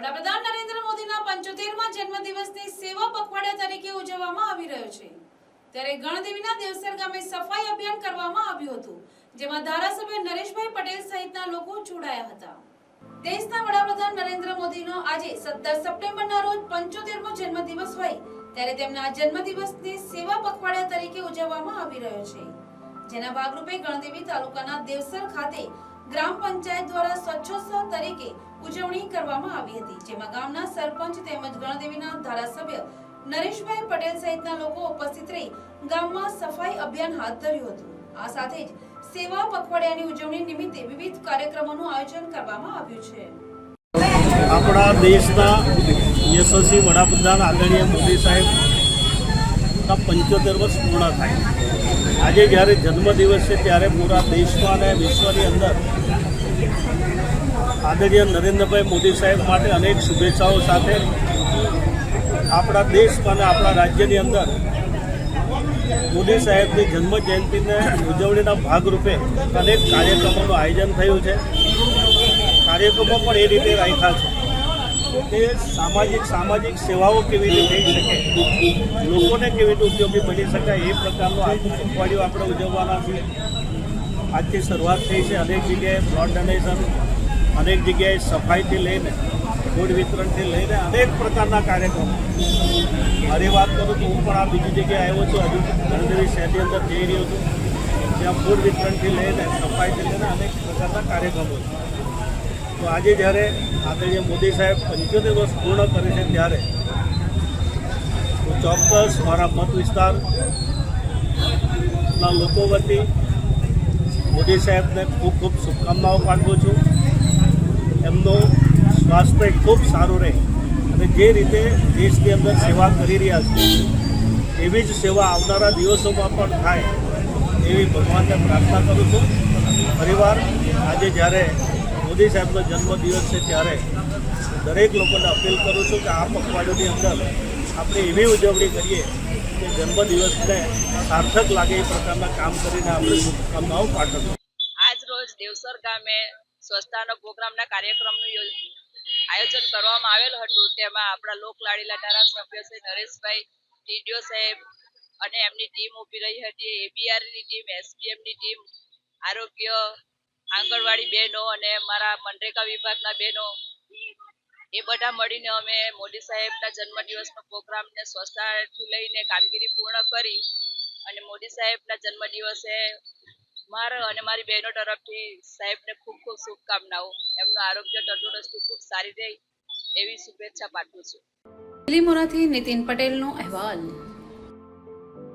વડાપ્રધાન નરેન્દ્ર મોદીના પંચોતેરમાં જન્મદિવસની સેવા પખવાડિયા તરીકે ઉજવવામાં આવી રહ્યો છે. ત્યારે ગણદેવીના દેવસર ગામે સફાઈ અભિયાન કરવામાં આવ્યું હતું, જેમાં ધારાસભ્ય નરેશભાઈ પટેલ સહિતના લોકો જોડાયા હતા. દેશના વડાપ્રધાન નરેન્દ્ર મોદીનો આજે સત્તર સપ્ટેમ્બરના રોજ પંચોતેરમો જન્મદિવસ હોય, ત્યારે તેમના જન્મદિવસની સેવા પખવાડિયા તરીકે ઉજવવામાં આવી રહ્યો છે. જેના ભાગરૂપે ગણદેવી તાલુકાના દેવસર ખાતે ગ્રામ પંચાયત દ્વારા સ્વચ્છોત્સવ તરીકે ઉજવણી કરવામાં આવી હતી, જેમાં ગામના સરપંચ તેમજ ગણદેવીના ધારાસભ્ય નરેશભાઈ પટેલ સહિતના લોકો ઉપસ્થિત રહી ગામમાં સફાઈ અભિયાન હાથ ધર્યું હતું. આ સાથે જ સેવા પખવાડિયાની ઉજવણી નિમિત્તે વિવિધ કાર્યક્રમોનું આયોજન કરવામાં આવ્યું છે. આપણા દેશના યશસ્વી વડાપ્રધાન આદરણીય મોદી સાહેબના પંચોતેર વર્ષ પૂર્ણ થાય. આજે જ્યારે જન્મદિવસ છે, ત્યારે પૂરા દેશમાં અને વિશ્વની અંદર આદરણીય નરેન્દ્રભાઈ મોદી સાહેબ માટે અનેક શુભેચ્છાઓ સાથે આપણા દેશ અને આપણા રાજ્યની અંદર મોદી સાહેબની જન્મ જયંતિને ઉજવણીના ભાગરૂપે અનેક કાર્યક્રમોનું આયોજન થયું છે. કાર્યક્રમો પણ એ રીતે રાખ્યા છે કે સામાજિક સામાજિક સેવાઓ કેવી રીતે થઈ શકે, લોકોને કેવી રીતે ઉપયોગી બની શકાય એ પ્રકારનું અઠવાડિયું આપણે ઉજવવાના છીએ. આજથી શરૂઆત થઈ છે અનેક જગ્યાએ બ્લડ ડોનેશન અનેક જગ્યાએ સફાઈથી લઈને ફૂડ વિતરણથી લઈને અનેક પ્રકારના કાર્યક્રમો. મારી વાત કરું તો હું પણ આ બીજી જગ્યાએ આવ્યો છું. હજુ ગણદેવી શહેરની અંદર જઈ રહ્યો છું. ત્યાં ફૂડ વિતરણથી લઈને સફાઈથી લઈને અનેક પ્રકારના કાર્યક્રમો છે. તો આજે જ્યારે આદરણીય મોદી સાહેબ પંચોતેર વર્ષ પૂર્ણ કરે છે ત્યારે હું ચોક્કસ મારા મત વિસ્તારના લોકો વતી મોદી સાહેબને ખૂબ ખૂબ શુભકામનાઓ પાઠવું છું. એમનું સ્વાસ્થ્ય ખૂબ સારું રહે અને જે રીતે દેશની અંદર સેવા કરી રહ્યા છે, એવી જ સેવા આવનારા દિવસોમાં પણ થાય એવી ભગવાનને પ્રાર્થના કરું છું. પરિવાર, આજે જ્યારે મોદી સાહેબનો જન્મદિવસ છે ત્યારે દરેક લોકોને અપીલ કરું છું કે આ પખવાડિયાની અંદર આપણે એવી ઉજવણી કરીએ કે જન્મદિવસને સાર્થક લાગે એ પ્રકારના કામ કરીને આપણે શુભકામનાઓ પાઠવીએ આજ રોજ દેવસર ગામે સ્વચ્છતાનો પ્રોગ્રામના કાર્યક્રમનું આયોજન કરવામાં આવેલ હતું. તેમાં આપણા લોકલાડીલા ધારાસભ્ય શ્રી નરેશભાઈ ટીડીઓ સાહેબ અને એમની ટીમ ઊભી રહી હતી. એબીઆરની ટીમ એસડીએમની ટીમ, આરોગ્ય, આંગણવાડી બહેનો અને મારા મનરેગા વિભાગના બહેનો, એ બધા મળીને અમે મોદી સાહેબના જન્મદિવસનો પ્રોગ્રામને સ્વચ્છતાથી લઈને કામગીરી પૂર્ણ કરી અને મોદી સાહેબના જન્મદિવસે મારા અને મારી બહેનો તરફથી સાહેબને ખૂબ ખૂબ શુભકામનાઓ. એમનું આરોગ્ય તંદુરસ્તી ખૂબ સારી રહે એવી શુભેચ્છા પાઠવું છું. લીમોરાથી નીતિન પટેલનો અહેવાલ.